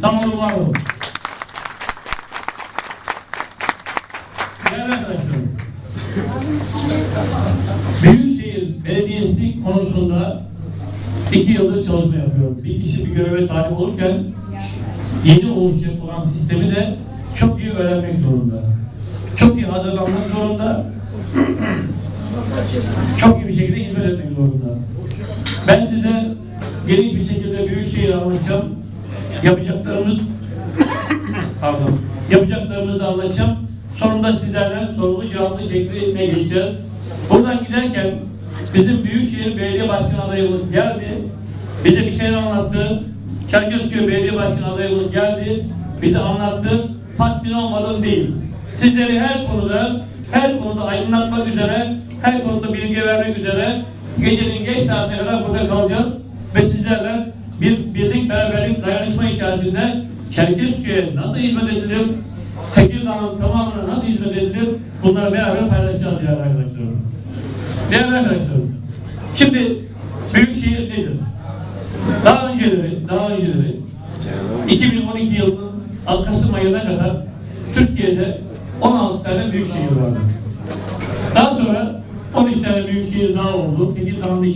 Sağ olun, var olun. Değerli arkadaşlarım, Büyükşehir Belediyesi konusunda iki yıldır çalışma yapıyorum. Bir kişi bir göreve talip olurken yeni oluşacak olan sistemi de çok iyi öğrenmek zorunda. Çok iyi hazırlanmak zorunda. çok iyi bir şekilde hizmet etmek zorunda. Ben size geniş bir şekilde Büyükşehir anlatacağım. Yapacaklarımız pardon, yapacaklarımızı da anlatacağım. Sonunda sizlerden sorulu cevaplı şekline geçeceğiz. Buradan giderken bizim Büyükşehir Belediye Başkanı adayımız geldi. Bize bir şeyler anlattı. Çerkezköy Belediye Başkanı adayımız geldi. Bize anlattı. Tatmin olmadım değil. Sizleri her konuda her konuda aydınlatmak üzere, her konuda bilgi vermek üzere gecenin geç saatine kadar burada kalacağız beraberlik, dayanışma içerisinde Çerkezköy'e nasıl hizmet edilir, Tekirdağ'ın tamamına nasıl hizmet edilir, bunları beraber paylaşacağız değerli arkadaşlarım. Değerli arkadaşlarım, şimdi Büyükşehir nedir? Daha önceleri, daha önceleri 2012 yılının Kasım ayına kadar Türkiye'de 16 tane büyük şehir vardı. Daha sonra 13 tane büyük şehir daha oldu. Tekirdağ'ın içinde